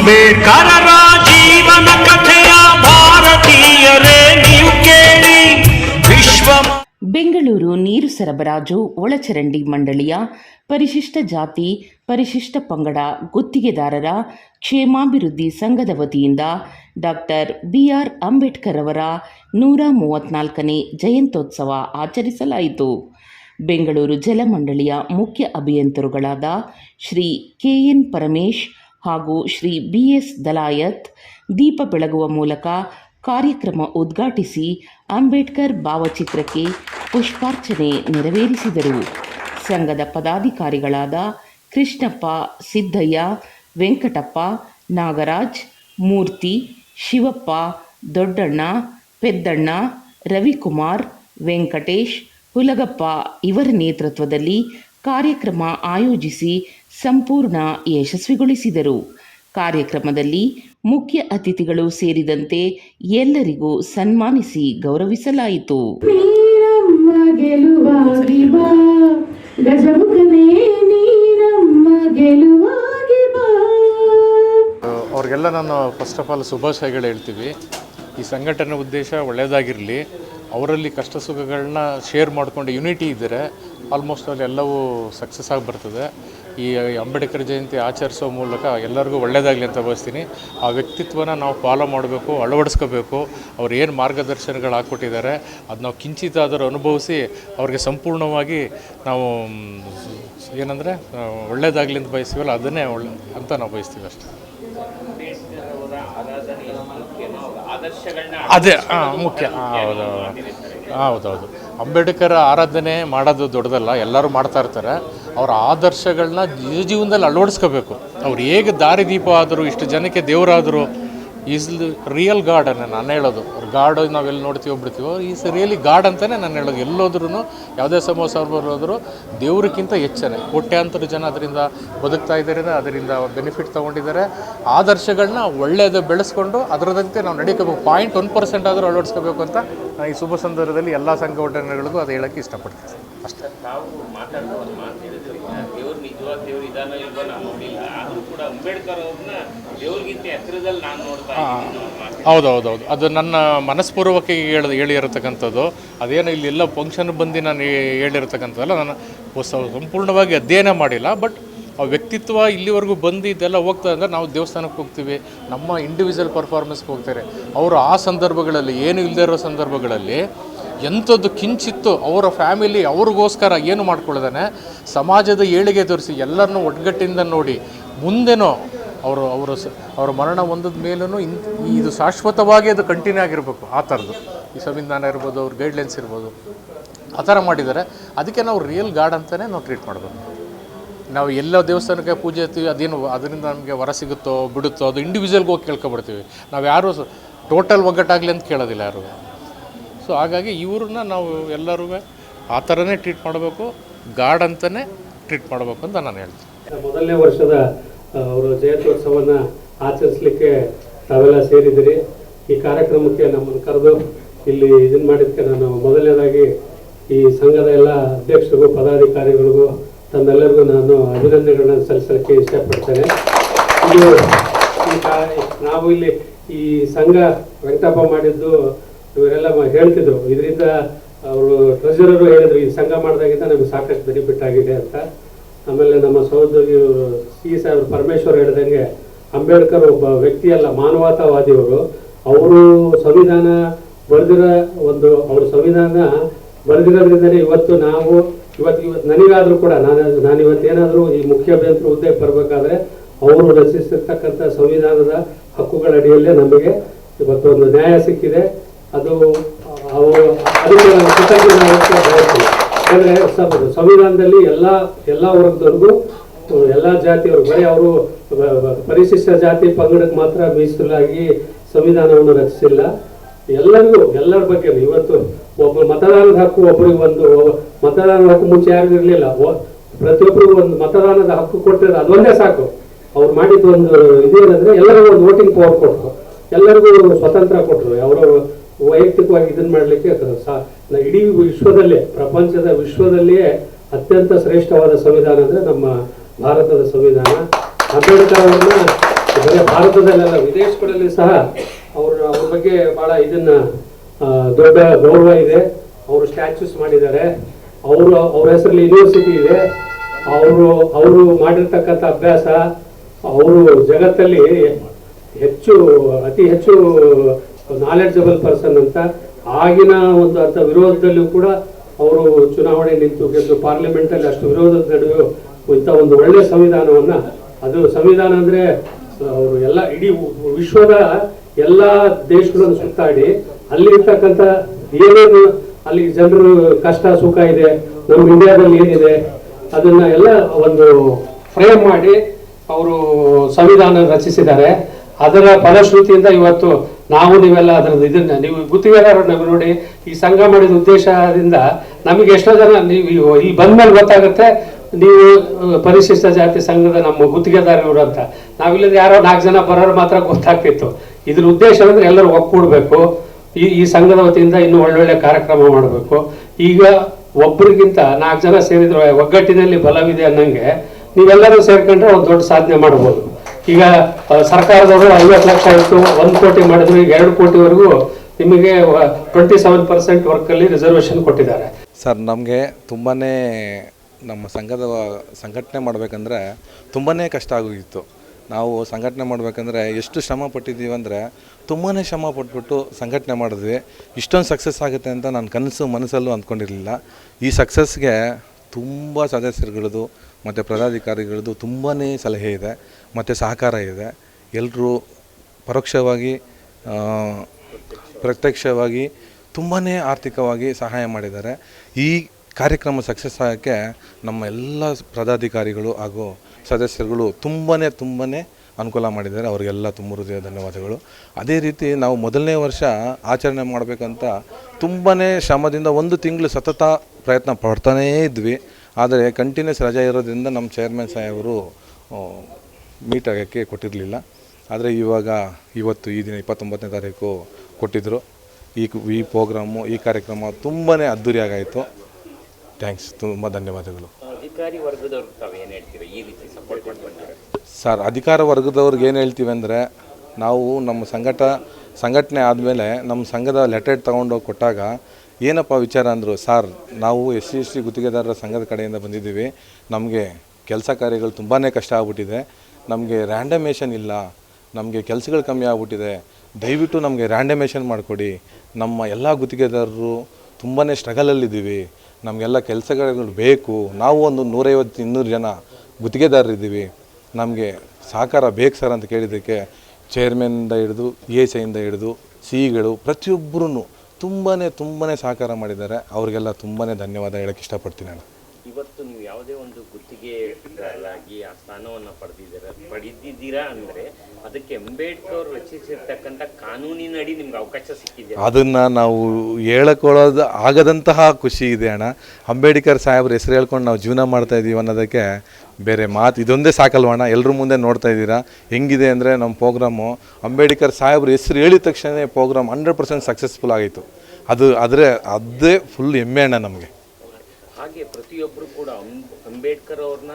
ಅಂಬೇಡ್ಕರರ ಜೀವನ ಕಥೆಯ ಭಾರತೀಯರೇ, ನೀವು ಕೇಳಿ. ವಿಶ್ವ ಬೆಂಗಳೂರು ನೀರು ಸರಬರಾಜು ಒಳಚರಂಡಿ ಮಂಡಳಿಯ ಪರಿಶಿಷ್ಟ ಜಾತಿ, ಪರಿಶಿಷ್ಟ ಪಂಗಡ ಗುತ್ತಿಗೆದಾರರ ಕ್ಷೇಮಾಭಿವೃದ್ಧಿ ಸಂಘದ ವತಿಯಿಂದ ಡಾಕ್ಟರ್ ಬಿಆರ್ ಅಂಬೇಡ್ಕರ್ ಅವರ ನೂರ ಮೂವತ್ತ್ನಾಲ್ಕನೇ ಜಯಂತ್ಯೋತ್ಸವ ಆಚರಿಸಲಾಯಿತು. ಬೆಂಗಳೂರು ಜಲಮಂಡಳಿಯ ಮುಖ್ಯ ಅಭಿಯಂತರುಗಳಾದ ಶ್ರೀ ಕೆ ಎನ್ ಪರಮೇಶ್ ಹಾಗೂ ಶ್ರೀ ಬಿ ಎಸ್ ದಲಾಯತ್ ದೀಪ ಬೆಳಗುವ ಮೂಲಕ ಕಾರ್ಯಕ್ರಮ ಉದ್ಘಾಟಿಸಿ ಅಂಬೇಡ್ಕರ್ ಭಾವಚಿತ್ರಕ್ಕೆ ಪುಷ್ಪಾರ್ಚನೆ ನೆರವೇರಿಸಿದರು. ಸಂಘದ ಪದಾಧಿಕಾರಿಗಳಾದ ಕೃಷ್ಣಪ್ಪ, ಸಿದ್ದಯ್ಯ, ವೆಂಕಟಪ್ಪ, ನಾಗರಾಜ್, ಮೂರ್ತಿ, ಶಿವಪ್ಪ, ದೊಡ್ಡಣ್ಣ, ಪೆದ್ದಣ್ಣ, ರವಿಕುಮಾರ್, ವೆಂಕಟೇಶ್, ಹುಲಗಪ್ಪ ಇವರ ನೇತೃತ್ವದಲ್ಲಿ ಕಾರ್ಯಕ್ರಮ ಆಯೋಜಿಸಿ ಸಂಪೂರ್ಣ ಯಶಸ್ವಿಗೊಳಿಸಿದರು. ಕಾರ್ಯಕ್ರಮದಲ್ಲಿ ಮುಖ್ಯ ಅತಿಥಿಗಳು ಸೇರಿದಂತೆ ಎಲ್ಲರಿಗೂ ಸನ್ಮಾನಿಸಿ ಗೌರವಿಸಲಾಯಿತು. ನೀರಮ್ಮ ಗೆಲುವಾಗಿ ಬಾ. ಗಜಮುಖನೇ ನೀರಮ್ಮ ಗೆಲುವಾಗಿ ಬಾ. ಅವ್ರಿಗೆಲ್ಲ ನಾನು ಫಸ್ಟ್ ಆಫ್ ಆಲ್ ಶುಭಾಶಯಗಳು ಹೇಳ್ತೀವಿ. ಈ ಸಂಘಟನೆ ಉದ್ದೇಶ ಒಳ್ಳೆಯದಾಗಿರಲಿ. ಅವರಲ್ಲಿ ಕಷ್ಟ ಸುಖಗಳನ್ನ ಶೇರ್ ಮಾಡಿಕೊಂಡು ಯುನಿಟಿ ಇದ್ದರೆ ಆಲ್ಮೋಸ್ಟ್ ಅಲ್ಲಿ ಎಲ್ಲವೂ ಸಕ್ಸಸ್ ಆಗಿ ಬರ್ತದೆ. ಈ ಅಂಬೇಡ್ಕರ್ ಜಯಂತಿ ಆಚರಿಸೋ ಮೂಲಕ ಎಲ್ಲರಿಗೂ ಒಳ್ಳೆಯದಾಗಲಿ ಅಂತ ಬಯಸ್ತೀನಿ ಆ ವ್ಯಕ್ತಿತ್ವನ ನಾವು ಫಾಲೋ ಮಾಡಬೇಕು, ಅಳವಡಿಸ್ಕೋಬೇಕು. ಅವ್ರು ಏನು ಮಾರ್ಗದರ್ಶನಗಳು ಹಾಕ್ಕೊಟ್ಟಿದ್ದಾರೆ, ಅದು ನಾವು ಕಿಂಚಿತಾದರೂ ಅನುಭವಿಸಿ ಅವ್ರಿಗೆ ಸಂಪೂರ್ಣವಾಗಿ ನಾವು, ಏನಂದರೆ ಒಳ್ಳೆಯದಾಗಲಿ ಅಂತ ಬಯಸ್ತೀವಲ್ಲ ಅದನ್ನೇ ಒಳ್ಳೆ ಅಂತ ನಾವು ಬಯಸ್ತೀವಿ ಅಷ್ಟೇ. ಅದೇ ಹಾಂ ಮುಖ್ಯ. ಹಾಂ ಹೌದು ಹೌದೌದು. ಅಂಬೇಡ್ಕರ್ ಆರಾಧನೆ ಮಾಡೋದು ದೊಡ್ಡದಲ್ಲ, ಎಲ್ಲರೂ ಮಾಡ್ತಾ ಇರ್ತಾರೆ. ಅವರ ಆದರ್ಶಗಳನ್ನ ನಿಜ ಜೀವನದಲ್ಲಿ ಅಳವಡಿಸ್ಕೋಬೇಕು. ಅವ್ರು ಹೇಗೆ ದಾರಿದೀಪ ಆದರು, ಇಷ್ಟು ಜನಕ್ಕೆ ದೇವರಾದರು ಈಸ್ ರಿಯಲ್ ಅನ್ನ ನಾನು ಹೇಳೋದು. ಗಾಡ್ ನಾವೆಲ್ಲಿ ನೋಡ್ತೀವಿ ಬಿಡ್ತೀವೋ, ಈಸ್ ರಿಯಲಿ ಗಾಡ್ ಅಂತಲೇ ನಾನು ಹೇಳೋದು. ಎಲ್ಲೋದ್ರೂ ಯಾವುದೇ ಸಮೋಸ ಹೋದ್ರು ದೇವ್ರಿಗಿಂತ ಹೆಚ್ಚನೆ. ಕೋಟ್ಯಾಂತರ ಜನ ಅದರಿಂದ ಬದುಕ್ತಾ ಇದ್ದಾರೆ, ಅದರಿಂದ ಬೆನಿಫಿಟ್ ತೊಗೊಂಡಿದ್ದಾರೆ. ಆದರ್ಶಗಳನ್ನ ಒಳ್ಳೆಯದು ಬೆಳೆಸ್ಕೊಂಡು ಅದರದಂತೆ ನಾವು ನಡೀಕೋಬೇಕು. ಪಾಯಿಂಟ್ ಒನ್ ಪರ್ಸೆಂಟ್ ಆದರೂ ಅಳವಡಿಸ್ಕೋಬೇಕು ಅಂತ ಈ ಶುಭ ಸಂದರ್ಭದಲ್ಲಿ ಎಲ್ಲ ಸಂಘಟನೆಗಳಿಗೂ ಅದು ಹೇಳೋಕ್ಕೆ ಇಷ್ಟಪಡ್ತೀನಿ. ಅಷ್ಟೇ ತಾವು ಮಾತಾಡೋ ಒಂದು ಮಾತು ಹೇಳಿದ್ರಿ ದೇವ್ರು ಇದಾನೋ ಇಲ್ವೋ ನಾನು ನೋಡಿಲ್ಲ. ಆದರೂ ಕೂಡ ಅಂಬೇಡ್ಕರ್ ಅವ್ರನ್ನ ದೇವ್ರಿಗಿಂತ ಎತ್ತರದಲ್ಲಿ ನಾನು ನೋಡ್ತಾ ಇದ್ದೀನಿ ಅನ್ನೋ ಹೌದು ಹೌದು ಹೌದು ಅದು ನನ್ನ ಮನಸ್ಪೂರ್ವಕ್ಕೆ ಹೇಳಿ ಹೇಳಿರತಕ್ಕಂಥದ್ದು. ಅದೇನು ಇಲ್ಲಿ ಎಲ್ಲ ಫಂಕ್ಷನ್ ಬಂದು ನಾನು ಹೇಳಿರತಕ್ಕಂಥದ್ದಲ್ಲ ಹೇಳಿರ್ತಕ್ಕಂಥದ್ದಲ್ಲ ನಾನು ಹೊಸ- ಸಂಪೂರ್ಣವಾಗಿ ಅಧ್ಯಯನ ಮಾಡಿಲ್ಲ. ಬಟ್ ಆ ವ್ಯಕ್ತಿತ್ವ ಇಲ್ಲಿವರೆಗೂ ಬಂದು ಇದೆಲ್ಲ ಹೋಗ್ತಾ ಅಂದರೆ ನಾವು ದೇವಸ್ಥಾನಕ್ಕೆ ಹೋಗ್ತೀವಿ. ನಮ್ಮ ಇಂಡಿವಿಜುವಲ್ ಪರ್ಫಾರ್ಮೆನ್ಸ್ಗೆ ಹೋಗ್ತಾರೆ. ಅವರು ಆ ಸಂದರ್ಭಗಳಲ್ಲಿ ಏನು ಇಲ್ಲದೇ ಇರೋ ಸಂದರ್ಭಗಳಲ್ಲಿ ಎಂಥದ್ದು ಕಿಂಚಿತ್ತು ಅವರ ಫ್ಯಾಮಿಲಿ ಅವ್ರಿಗೋಸ್ಕರ ಏನು ಮಾಡ್ಕೊಳ್ಳೋದಾನೆ? ಸಮಾಜದ ಏಳಿಗೆ ತೋರಿಸಿ ಎಲ್ಲರನ್ನೂ ಒಗ್ಗಟ್ಟಿಂದ ನೋಡಿ ಮುಂದೆನೋ ಅವರು ಅವರು ಅವರ ಮರಣ ಹೊಂದಿದ ಮೇಲೂ ಇದು ಶಾಶ್ವತವಾಗಿ ಅದು ಕಂಟಿನ್ಯೂ ಆಗಿರಬೇಕು, ಆ ಥರದ್ದು. ಈ ಸಂವಿಧಾನ ಇರ್ಬೋದು, ಅವ್ರ ಗೈಡ್ಲೈನ್ಸ್ ಇರ್ಬೋದು. ಆ ಥರ ಮಾಡಿದ್ದಾರೆ. ಅದಕ್ಕೆ ನಾವು ರಿಯಲ್ ಗಾಡ್ ಅಂತಲೇ ನಾವು ಟ್ರೀಟ್ ಮಾಡಬೇಕು ನಾವು ಎಲ್ಲ ದೇವಸ್ಥಾನಕ್ಕೆ ಪೂಜೆ ಇರ್ತೀವಿ ಅದೇನು ಅದರಿಂದ ನಮಗೆ ವರ ಸಿಗುತ್ತೋ, ಬಿಡುತ್ತೋ, ಅದು ಇಂಡಿವಿಜುವಲ್ಗೆ ಹೋಗಿ ಕೇಳ್ಕೊಬಿಡ್ತೀವಿ. ನಾವು ಯಾರೂ ಟೋಟಲ್ ಒಗ್ಗಟ್ಟಾಗಲಿ ಅಂತ ಕೇಳೋದಿಲ್ಲ ಯಾರು. ಸೊ ಹಾಗಾಗಿ ಇವ್ರನ್ನ ನಾವು ಎಲ್ಲರೂ ಆ ಥರನೇ ಟ್ರೀಟ್ ಮಾಡಬೇಕು ಗಾರ್ಡ್ ಅಂತಲೇ ಟ್ರೀಟ್ ಮಾಡಬೇಕು ಅಂತ ನಾನು ಹೇಳ್ತೀನಿ. ಮೊದಲನೇ ವರ್ಷದ ಅವರು ಜಯಂತ್ಯೋತ್ಸವನ ಆಚರಿಸಲಿಕ್ಕೆ ತಾವೆಲ್ಲ ಸೇರಿದ್ದೀರಿ. ಈ ಕಾರ್ಯಕ್ರಮಕ್ಕೆ ನಮ್ಮನ್ನು ಕರೆದು ಇಲ್ಲಿ ಇದನ್ನು ಮಾಡಿದ್ದಕ್ಕೆ ನಾನು ಮೊದಲನೇದಾಗಿ ಈ ಸಂಘದ ಎಲ್ಲ ಅಧ್ಯಕ್ಷರಿಗೂ, ಪದಾಧಿಕಾರಿಗಳಿಗೂ ತನ್ನೆಲ್ಲರಿಗೂ ನಾನು ಅಭಿನಂದನೆಗಳನ್ನ ಸಲ್ಲಿಸಲಿಕ್ಕೆ ಇಷ್ಟಪಡ್ತೇನೆ. ಇದು ನಾವು ಇಲ್ಲಿ ಈ ಸಂಘ ವೆಂಕಟಪ್ಪ ಮಾಡಿದ್ದು ಇವರೆಲ್ಲ ಹೇಳ್ತಿದ್ರು. ಇದರಿಂದ ಅವರು ಟ್ರೆಜರರು ಹೇಳಿದ್ರು, ಈ ಸಂಘ ಮಾಡಿದಾಗಿಂದ ನಮಗೆ ಸಾಕಷ್ಟು ಬೆನಿಫಿಟ್ ಆಗಿದೆ ಅಂತ. ಆಮೇಲೆ ನಮ್ಮ ಸಹೋದ್ಯೋಗಿ ಸಿ ಸಾಹೇಬ್ ಪರಮೇಶ್ವರ್ ಹೇಳಿದಂಗೆ, ಅಂಬೇಡ್ಕರ್ ಒಬ್ಬ ವ್ಯಕ್ತಿ ಅಲ್ಲ ಮಾನವತಾವಾದಿಯವರು ಅವರು. ಸಂವಿಧಾನ ಬರೆದಿರೋ ಒಂದು, ಅವ್ರ ಸಂವಿಧಾನ ಬರೆದಿರೋದ್ರಿಂದಲೇ ಇವತ್ತು ನಾವು, ಇವತ್ತು ಇವತ್ತು ನನಗಾದರೂ ಕೂಡ, ನಾನು ನಾನು ಇವತ್ತೇನಾದರೂ ಈ ಮುಖ್ಯ ಅಭಿಯಂತರ ಹುದ್ದೆಗೆ ಬರಬೇಕಾದ್ರೆ ಅವರು ರಚಿಸಿರ್ತಕ್ಕಂಥ ಸಂವಿಧಾನದ ಹಕ್ಕುಗಳ ಅಡಿಯಲ್ಲೇ ನಮಗೆ ಇವತ್ತು ಒಂದು ನ್ಯಾಯ ಸಿಕ್ಕಿದೆ. ಅದು ಅದಕ್ಕೆ ಯಾಕಂದ್ರೆ ಸಂವಿಧಾನದಲ್ಲಿ ಎಲ್ಲ ಎಲ್ಲ ವರ್ಗದವ್ರಿಗೂ ಎಲ್ಲ ಜಾತಿಯವರು, ಬರೀ ಅವರು ಪರಿಶಿಷ್ಟ ಜಾತಿ ಪಂಗಡಕ್ಕೆ ಮಾತ್ರ ಮೀಸಲಾಗಿ ಸಂವಿಧಾನವನ್ನು ರಚಿಸಿಲ್ಲ. ಎಲ್ಲರಿಗೂ, ಎಲ್ಲರ ಬಗ್ಗೆ ಇವತ್ತು ಒಬ್ಬ ಮತದಾನದ ಹಕ್ಕು ಒಬ್ಬರಿಗೆ ಒಂದು ಮತದಾನದ ಹಕ್ಕು ಮುಂಚೆ ಯಾರಿಗೂ ಇರಲಿಲ್ಲ. ಪ್ರತಿಯೊಬ್ಬರಿಗೂ ಒಂದು ಮತದಾನದ ಹಕ್ಕು ಕೊಟ್ಟರೆ ಅದೊಂದೇ ಸಾಕು. ಅವ್ರು ಮಾಡಿದ ಒಂದು ಇದೇನಂದ್ರೆ ಎಲ್ಲರಿಗೂ ಒಂದು ವೋಟಿಂಗ್ ಪವರ್ ಕೊಟ್ಟರು. ಎಲ್ಲರಿಗೂ ಸ್ವತಂತ್ರ ಕೊಟ್ಟರು. ಅವರವರು ವೈಯಕ್ತಿಕವಾಗಿ ಇದನ್ನ ಮಾಡಲಿಕ್ಕೆ ಇಡೀ ವಿಶ್ವದಲ್ಲೇ, ಪ್ರಪಂಚದ ವಿಶ್ವದಲ್ಲಿಯೇ ಅತ್ಯಂತ ಶ್ರೇಷ್ಠವಾದ ಸಂವಿಧಾನ ಅಂದ್ರೆ ನಮ್ಮ ಭಾರತದ ಸಂವಿಧಾನ. ಅಂಬೇಡ್ಕರ್ ಬರೀ ಭಾರತದಲ್ಲೆಲ್ಲ, ವಿದೇಶಗಳಲ್ಲಿ ಸಹ ಅವ್ರ ಅವ್ರ ಬಗ್ಗೆ ಬಹಳ ಇದನ್ನ ದೊಡ್ಡ ಗೌರವ ಇದೆ. ಅವರು ಸ್ಟ್ಯಾಚ್ಯೂಸ್ ಮಾಡಿದ್ದಾರೆ. ಅವರು, ಅವ್ರ ಹೆಸರಲ್ಲಿ ಯೂನಿವರ್ಸಿಟಿ ಇದೆ. ಅವರು ಅವರು ಮಾಡಿರ್ತಕ್ಕಂಥ ಅಭ್ಯಾಸ, ಅವರು ಜಗತ್ತಲ್ಲಿ ಹೆಚ್ಚು, ಅತಿ ಹೆಚ್ಚು ನಾಲೆಡ್ಜಬಲ್ ಪರ್ಸನ್ ಅಂತ ಆಗಿನ ಒಂದು ಅಂತ ವಿರೋಧದಲ್ಲೂ ಕೂಡ ಅವರು ಚುನಾವಣೆ ನಿಂತು ಗೆದ್ದು ಪಾರ್ಲಿಮೆಂಟ್ ಅಲ್ಲಿ ಅಷ್ಟು ವಿರೋಧದ ನಡುವೆ ಇಂಥ ಒಂದು ಒಳ್ಳೆ ಸಂವಿಧಾನವನ್ನ ಅದು ಸಂವಿಧಾನ ಅಂದ್ರೆ ಅವರು ಎಲ್ಲ ಇಡೀ ವಿಶ್ವದ ಎಲ್ಲ ದೇಶಗಳನ್ನು ಸುತ್ತಾಡಿ ಅಲ್ಲಿ ಇರ್ತಕ್ಕಂಥ ಏನೇನು ಅಲ್ಲಿ ಜನರು ಕಷ್ಟ ಸುಖ ಇದೆ, ನಮ್ಮ ಇಂಡಿಯಾದಲ್ಲಿ ಏನಿದೆ, ಅದನ್ನ ಎಲ್ಲ ಒಂದು ಫ್ರೇಮ್ ಮಾಡಿ ಅವರು ಸಂವಿಧಾನ ರಚಿಸಿದ್ದಾರೆ. ಅದರ ಫಲಶ್ರುತಿಯಿಂದ ಇವತ್ತು ನಾವು ನೀವೆಲ್ಲ ಅದರ ಇದನ್ನ ನೀವು ಗುತ್ತಿಗೆದಾರರು ನಮಗೆ ನೋಡಿ ಈ ಸಂಘ ಮಾಡಿದ ಉದ್ದೇಶದಿಂದ ನಮಗೆ ಎಷ್ಟೋ ಜನ ನೀವು ಈ ಬಂದ ಮೇಲೆ ಗೊತ್ತಾಗುತ್ತೆ, ನೀವು ಪರಿಶಿಷ್ಟ ಜಾತಿ ಸಂಘದ ನಮ್ಮ ಗುತ್ತಿಗೆದಾರರು ಅಂತ. ನಾವಿಲ್ಲದ ಯಾರೋ ನಾಲ್ಕು ಜನ ಬರೋರು ಮಾತ್ರ ಗೊತ್ತಾಗ್ತಿತ್ತು. ಇದ್ರ ಉದ್ದೇಶ ಅಂದ್ರೆ ಎಲ್ಲರೂ ಒಕ್ಕೂಡ್ಬೇಕು ಈ ಈ ಸಂಘದ ವತಿಯಿಂದ ಇನ್ನೂ ಒಳ್ಳೊಳ್ಳೆ ಕಾರ್ಯಕ್ರಮ ಮಾಡಬೇಕು. ಈಗ ಒಬ್ಬರಿಗಿಂತ ನಾಲ್ಕು ಜನ ಸೇರಿದ್ರೆ ಒಗ್ಗಟ್ಟಿನಲ್ಲಿ ಬಲವಿದೆ ಅನ್ನಂಗೆ ನೀವೆಲ್ಲರೂ ಸೇರ್ಕೊಂಡ್ರೆ ಒಂದು ದೊಡ್ಡ ಸಾಧನೆ ಮಾಡ್ಬೋದು. ಈಗ ಸರ್ಕಾರದವರು ಐವತ್ತು ಲಕ್ಷ ಇತ್ತು ಒಂದು ಕೋಟಿ ಮಾಡಿದ್ರು, ಈಗ ಎರಡು ಕೋಟಿವರೆಗೂ ನಿಮಗೆ ಟ್ವೆಂಟಿ ಸೆವೆನ್ ಪರ್ಸೆಂಟ್ ವರ್ಕಲ್ಲಿ ರಿಸರ್ವೇಷನ್ ಕೊಟ್ಟಿದ್ದಾರೆ. ಸರ್, ನಮಗೆ ತುಂಬಾ ನಮ್ಮ ಸಂಘದ, ಸಂಘಟನೆ ಮಾಡಬೇಕಂದ್ರೆ ತುಂಬಾ ಕಷ್ಟ ಆಗೋಗಿತ್ತು. ನಾವು ಸಂಘಟನೆ ಮಾಡಬೇಕಂದ್ರೆ ಎಷ್ಟು ಶ್ರಮ ಪಟ್ಟಿದ್ದೀವಿ ಅಂದರೆ ತುಂಬಾ ಶ್ರಮ ಪಟ್ಬಿಟ್ಟು ಸಂಘಟನೆ ಮಾಡಿದ್ವಿ. ಇಷ್ಟೊಂದು ಸಕ್ಸಸ್ ಆಗುತ್ತೆ ಅಂತ ನಾನು ಕನಸು ಮನಸ್ಸಲ್ಲೂ ಅಂದ್ಕೊಂಡಿರಲಿಲ್ಲ. ಈ ಸಕ್ಸಸ್ಗೆ ತುಂಬ ಸದಸ್ಯರುಗಳದ್ದು ಮತ್ತು ಪದಾಧಿಕಾರಿಗಳದ್ದು ತುಂಬಾ ಸಲಹೆ ಇದೆ, ಮತ್ತು ಸಹಕಾರ ಇದೆ. ಎಲ್ಲರೂ ಪರೋಕ್ಷವಾಗಿ ಪ್ರತ್ಯಕ್ಷವಾಗಿ ತುಂಬಾ ಆರ್ಥಿಕವಾಗಿ ಸಹಾಯ ಮಾಡಿದ್ದಾರೆ. ಈ ಕಾರ್ಯಕ್ರಮ ಸಕ್ಸಸ್ ಆಗೋಕ್ಕೆ ನಮ್ಮ ಎಲ್ಲ ಪದಾಧಿಕಾರಿಗಳು ಹಾಗೂ ಸದಸ್ಯರುಗಳು ತುಂಬಾ ತುಂಬಾ ಅನುಕೂಲ ಮಾಡಿದ್ದಾರೆ. ಅವರಿಗೆಲ್ಲ ತುಂಬ ಹೃದಯ ಧನ್ಯವಾದಗಳು. ಅದೇ ರೀತಿ ನಾವು ಮೊದಲನೇ ವರ್ಷ ಆಚರಣೆ ಮಾಡಬೇಕಂತ ತುಂಬಾ ಶ್ರಮದಿಂದ ಒಂದು ತಿಂಗಳು ಸತತ ಪ್ರಯತ್ನ ಪಡ್ತಾನೇ ಇದ್ವಿ. ಆದರೆ ಕಂಟಿನ್ಯೂಸ್ ರಜೆ ಇರೋದ್ರಿಂದ ನಮ್ಮ ಚೇರ್ಮನ್ ಸಾಹೇಬರು ಮೀಟ್ ಆಗೋಕ್ಕೆ ಕೊಟ್ಟಿರಲಿಲ್ಲ. ಆದರೆ ಇವಾಗ ಇವತ್ತು ಈ ದಿನ ಇಪ್ಪತ್ತೊಂಬತ್ತನೇ ತಾರೀಕು ಕೊಟ್ಟಿದ್ದರು ಈ ಈ ಪ್ರೋಗ್ರಾಮು ಈ ಕಾರ್ಯಕ್ರಮ ತುಂಬಾ ಅದ್ಧೂರಿಯಾಗಾಯಿತು ಥ್ಯಾಂಕ್ಸ್ ತುಂಬ ಧನ್ಯವಾದಗಳು. ಸರ್ ಅಧಿಕಾರ ವರ್ಗದವ್ರಿಗೆ ಏನು ಹೇಳ್ತೀವಿ ಅಂದರೆ ನಾವು ನಮ್ಮ ಸಂಘಟ ಸಂಘಟನೆ ಆದಮೇಲೆ ನಮ್ಮ ಸಂಘದ ಲೆಟರ್ ತೊಗೊಂಡೋಗಿ ಕೊಟ್ಟಾಗ ಏನಪ್ಪ ವಿಚಾರ ಅಂದರು, ಸರ್, ನಾವು ಎಸ್ ಸಿ, ಎಸ್ ಟಿ ಗುತ್ತಿಗೆದಾರರ ಸಂಘದ ಕಡೆಯಿಂದ ಬಂದಿದ್ದೀವಿ. ನಮಗೆ ಕೆಲಸ ಕಾರ್ಯಗಳು ತುಂಬಾ ಕಷ್ಟ ಆಗ್ಬಿಟ್ಟಿದೆ. ನಮಗೆ ರ್ಯಾಂಡಮೇಷನ್ ಇಲ್ಲ. ನಮಗೆ ಕೆಲಸಗಳು ಕಮ್ಮಿ ಆಗ್ಬಿಟ್ಟಿದೆ. ದಯವಿಟ್ಟು ನಮಗೆ ರ್ಯಾಂಡಮೇಷನ್ ಮಾಡಿಕೊಡಿ. ನಮ್ಮ ಎಲ್ಲ ಗುತ್ತಿಗೆದಾರರು ತುಂಬಾ ಸ್ಟ್ರಗಲಲ್ಲಿದ್ದೀವಿ. ನಮಗೆಲ್ಲ ಕೆಲಸಗಳು ಬೇಕು. ನಾವು ಒಂದು ನೂರೈವತ್ತು, ಇನ್ನೂರು ಜನ ಗುತ್ತಿಗೆದಾರರಿದ್ದೀವಿ. ನಮಗೆ ಸಹಕಾರ ಬೇಕು ಸರ್ ಅಂತ ಕೇಳಿದ್ದಕ್ಕೆ ಚೇರ್ಮನ್ನಿಂದ ಹಿಡಿದು ಇ ಎಸ್ ಐಯಿಂದ ಹಿಡಿದು ಸಿಇಗಳು ಪ್ರತಿಯೊಬ್ಬರೂ ತುಂಬಾ ತುಂಬಾ ಸಹಕಾರ ಮಾಡಿದ್ದಾರೆ. ಅವ್ರಿಗೆಲ್ಲ ತುಂಬಾ ಧನ್ಯವಾದ ಹೇಳೋಕ್ಕೆ ಇಷ್ಟಪಡ್ತೀನಿ ನಾನು ಇವತ್ತು ನೀವು ಯಾವುದೇ ಒಂದು ಗುತ್ತಿಗೆದಾರರಾಗಿ ಆ ಸ್ಥಾನವನ್ನು ಪಡೆದಿದ್ದೀರ ಪಡೆದಿದ್ದೀರಾ ಅಂದರೆ ಅದಕ್ಕೆ ಅಂಬೇಡ್ಕರ್ ರಚಿಸಿರ್ತಕ್ಕಂಥ ಕಾನೂನಿನಡಿ ನಿಮ್ಗೆ ಅವಕಾಶ ಸಿಕ್ಕಿದೆ. ಅದನ್ನು ನಾವು ಹೇಳ್ಕೊಳ್ಳೋದು ಆಗದಂತಹ ಖುಷಿ ಇದೆ ಅಣ್ಣ. ಅಂಬೇಡ್ಕರ್ ಸಾಹೇಬ್ರ ಹೆಸರು ಹೇಳ್ಕೊಂಡು ನಾವು ಜೀವನ ಮಾಡ್ತಾ ಇದ್ದೀವಿ ಅನ್ನೋದಕ್ಕೆ ಬೇರೆ ಮಾತು ಇದೊಂದೇ ಸಾಕಲ್ವಣ್ಣ ಎಲ್ಲರೂ ಮುಂದೆ ನೋಡ್ತಾ ಇದ್ದೀರಾ? ಹೆಂಗಿದೆ ಅಂದರೆ ನಮ್ಮ ಪ್ರೋಗ್ರಾಮು. ಅಂಬೇಡ್ಕರ್ ಸಾಹೇಬ್ರ ಹೆಸರು ಹೇಳಿದ ತಕ್ಷಣ ಪ್ರೋಗ್ರಾಮ್ ಹಂಡ್ರೆಡ್ ಪರ್ಸೆಂಟ್ ಸಕ್ಸಸ್ಫುಲ್ ಆಗಿತ್ತು. ಅದು ಆದರೆ ಅದೇ ಫುಲ್ ಹೆಮ್ಮೆ ಅಣ್ಣ ನಮಗೆ. ಹಾಗೆ ಪ್ರತಿಯೊಬ್ಬರು ಕೂಡ ಅಂಬೇಡ್ಕರ್ ಅವ್ರನ್ನ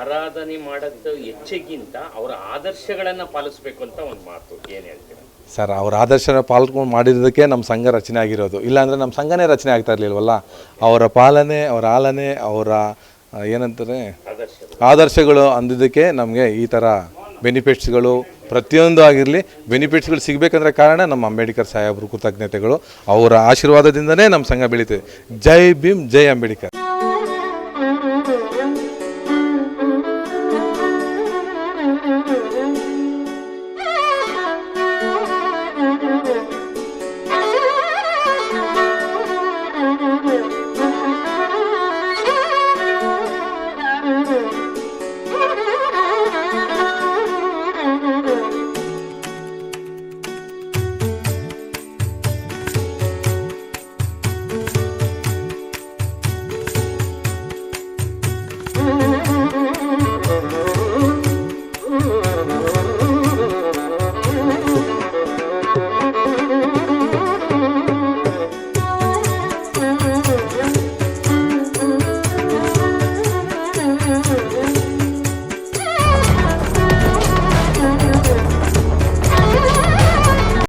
ಆರಾಧನೆ ಮಾಡೋದು ಹೆಚ್ಚಿಗಿಂತ ಅವರ ಆದರ್ಶಗಳನ್ನು ಪಾಲಿಸಬೇಕು ಅಂತ ಒಂದು ಮಾತು. ಏನು ಹೇಳ್ತೀರಾ? ಸರ್ ಅವ್ರ ಆದರ್ಶನ ಪಾಲ್ಕೊಂಡು ಮಾಡಿರೋದಕ್ಕೆ ನಮ್ಮ ಸಂಘ ರಚನೆ ಆಗಿರೋದು. ಇಲ್ಲಾಂದ್ರೆ ನಮ್ಮ ಸಂಘನೇ ರಚನೆ ಆಗ್ತಾ ಇರಲಿಲ್ವಲ್ಲ? ಅವರ ಪಾಲನೆ ಅವರ ಆಲನೆ ಅವರ ಏನಂತಾರೆ? ಆದರ್ಶಗಳು. ಅಂದಿದ್ದಕ್ಕೆ ನಮಗೆ ಈ ಥರ ಬೆನಿಫಿಟ್ಸ್ಗಳು ಪ್ರತಿಯೊಂದು ಆಗಿರಲಿ. ಬೆನಿಫಿಟ್ಸ್ಗಳು ಸಿಗಬೇಕಂದ್ರೆ ಕಾರಣ ನಮ್ಮ ಅಂಬೇಡ್ಕರ್ ಸಾಹೇಬ್ರು ಕೃತಜ್ಞತೆಗಳು. ಅವರ ಆಶೀರ್ವಾದದಿಂದನೇ ನಮ್ಮ ಸಂಘ ಬೆಳೀತದೆ. ಜೈ ಭೀಮ್ ಜೈ ಅಂಬೇಡ್ಕರ್. Oh.